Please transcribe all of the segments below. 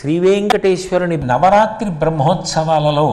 శ్రీ వెంకటేశ్వరుని నవరాత్రి బ్రహ్మోత్సవాలలో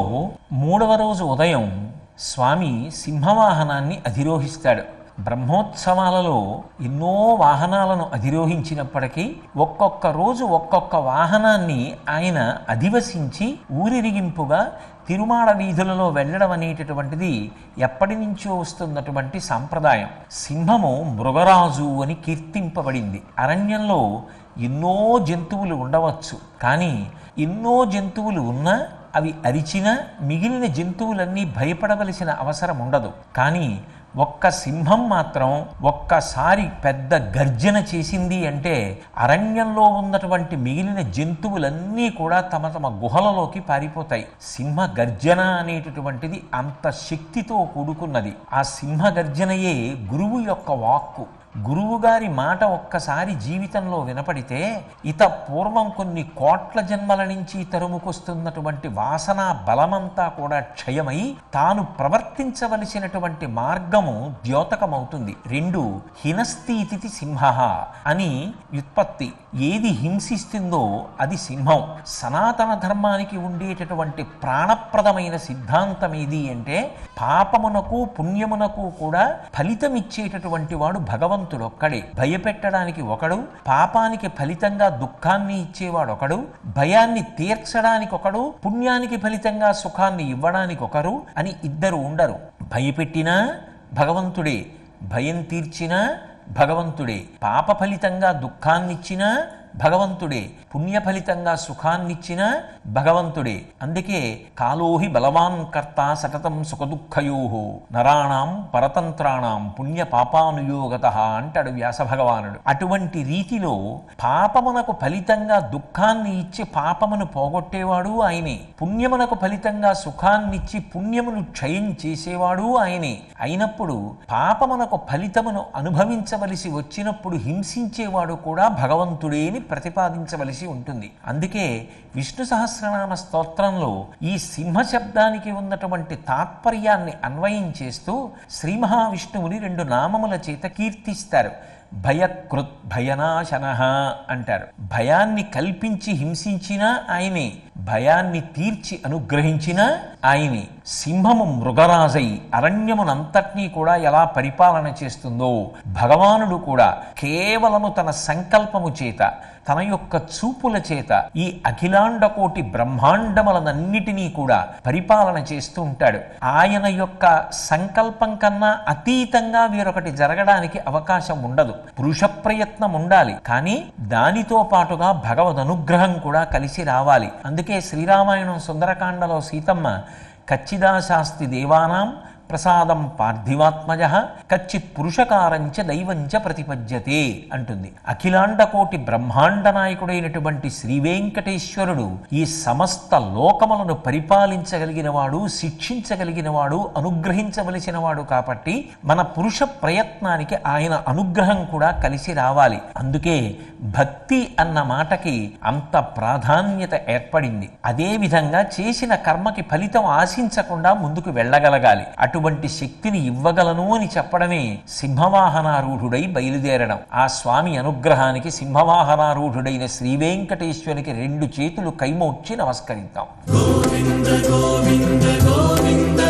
మూడవ రోజు ఉదయం స్వామి సింహవాహనాన్ని అధిరోహిస్తాడు. బ్రహ్మోత్సవాలలో ఎన్నో వాహనాలను అధిరోహించినప్పటికీ ఒక్కొక్క రోజు ఒక్కొక్క వాహనాన్ని ఆయన అధివసించి ఊరిరిగింపుగా తిరుమాడ వీధులలో వెళ్ళడం అనేటటువంటిది ఎప్పటి నుంచో వస్తున్నటువంటి సాంప్రదాయం. సింహము మృగరాజు అని కీర్తింపబడింది. అరణ్యంలో ఎన్నో జంతువులు ఉండవచ్చు. కానీ ఎన్నో జంతువులు ఉన్నా అవి అరిచినా మిగిలిన జంతువులన్నీ భయపడవలసిన అవసరం ఉండదు. కానీ ఒక్క సింహం మాత్రం ఒక్కసారి పెద్ద గర్జన చేసింది అంటే అరణ్యంలో ఉన్నటువంటి మిగిలిన జంతువులన్నీ కూడా తమ తమ గుహలలోకి పారిపోతాయి. సింహ గర్జన అనేటటువంటిది అంత శక్తితో కూడుకున్నది. ఆ సింహ గర్జనయే గురువు యొక్క వాక్కు. గురువుగారి మాట ఒక్కసారి జీవితంలో వినపడితే ఇత పూర్వం కొన్ని కోట్ల జన్మల నుంచి తరుముకొస్తున్నటువంటి వాసన బలమంతా కూడా క్షయమై తాను ప్రవర్తించవలసినటువంటి మార్గము ద్యోతకమవుతుంది. రెండు హినస్థితి సింహ అని వ్యుత్పత్తి. ఏది హింసిస్తుందో అది సింహం. సనాతన ధర్మానికి ఉండేటటువంటి ప్రాణప్రదమైన సిద్ధాంతం ఏది అంటే పాపమునకు పుణ్యమునకు కూడా ఫలితమిచ్చేటటువంటి వాడు భగవంతుడు. భగవంతుడొక్కడే. భయపెట్టడానికి ఒకడు పాపానికి ఫలితంగా దుఃఖాన్ని ఇచ్చేవాడొకడు భయాన్ని తీర్చడానికి ఒకడు పుణ్యానికి ఫలితంగా సుఖాన్ని ఇవ్వడానికి ఒకరు అని ఇద్దరు ఉండరు. భయపెట్టినా భగవంతుడే భయం తీర్చినా భగవంతుడే. పాప ఫలితంగా దుఃఖాన్నిచ్చినా భగవంతుడే పుణ్య ఫలితంగా సుఖాన్నిచ్చిన భగవంతుడే. అందుకే కాలోహి బలవాన్ కర్త సతతం సుఖదుఃఖయో. నరాణం పరతంత్రాణం పుణ్య పాపానుయోగత అంటాడు వ్యాస భగవానుడు అటువంటి రీతిలో పాపమునకు ఫలితంగా దుఃఖాన్ని ఇచ్చి పాపమును పోగొట్టేవాడు ఆయనే. పుణ్యమునకు ఫలితంగా సుఖాన్నిచ్చి పుణ్యమును క్షయం చేసేవాడు ఆయనే. అయినప్పుడు పాపమునకు ఫలితమును అనుభవించవలసి వచ్చినప్పుడు హింసించేవాడు కూడా భగవంతుడే అని ప్రతిపాదించవలసి ఉంటుంది. అందుకే విష్ణు సహస్రనామ స్తోత్రంలో ఈ సింహ శబ్దానికి ఉన్నటువంటి తాత్పర్యాన్ని అన్వయం చేస్తూ శ్రీ మహావిష్ణువుని రెండు నామముల చేత కీర్తిస్తారు. భయకృత్ భయనాశన అంటారు. భయాన్ని కల్పించి హింసించినా ఆయనే భయాన్ని తీర్చి అనుగ్రహించిన ఆయనే. సింహము మృగరాజై అరణ్యమునంతటినీ కూడా ఎలా పరిపాలన చేస్తుందో భగవానుడు కూడా కేవలము తన సంకల్పము చేత తన యొక్క చూపుల చేత ఈ అఖిలాండ కోటి బ్రహ్మాండములనన్నిటినీ కూడా పరిపాలన చేస్తూ ఉంటాడు. ఆయన యొక్క సంకల్పం కన్నా అతీతంగా వేరొకటి జరగడానికి అవకాశం ఉండదు. పురుష ప్రయత్నం ఉండాలి. కానీ దానితో పాటుగా భగవద్ అనుగ్రహం కూడా కలిసి రావాలి. అందుకే శ్రీరామాయణం సుందరకాండలో సీతమ్మ కచ్చిదాశాస్తి దేవానాం ప్రసాదం పార్థివాత్మజ కచ్చి పురుషకారంచ దైవంచ ప్రతిపద్యతే అంటుంది. అఖిలాండకోటి బ్రహ్మాండ నాయకుడైనటువంటి శ్రీవేంకటేశ్వరుడు ఈ సమస్త లోకములను పరిపాలించగలిగిన వాడు అనుగ్రహించవలసినవాడు కాబట్టి మన పురుష ప్రయత్నానికి ఆయన అనుగ్రహం కూడా కలిసి రావాలి. అందుకే భక్తి అన్న మాటకి అంత ప్రాధాన్యత ఏర్పడింది. అదే విధంగా చేసిన కర్మకి ఫలితం ఆశించకుండా ముందుకు వెళ్ళగలగాలి. అటువంటి శక్తిని ఇవ్వగలను అని చెప్పడమే సింహవాహనారూఢుడై బయలుదేరడం. ఆ స్వామి అనుగ్రహానికి సింహవాహనారూఢుడైన శ్రీ వెంకటేశ్వరికి రెండు చేతులు కైమోడ్చి నమస్కరిద్దాం. గోవింద గోవింద గోవింద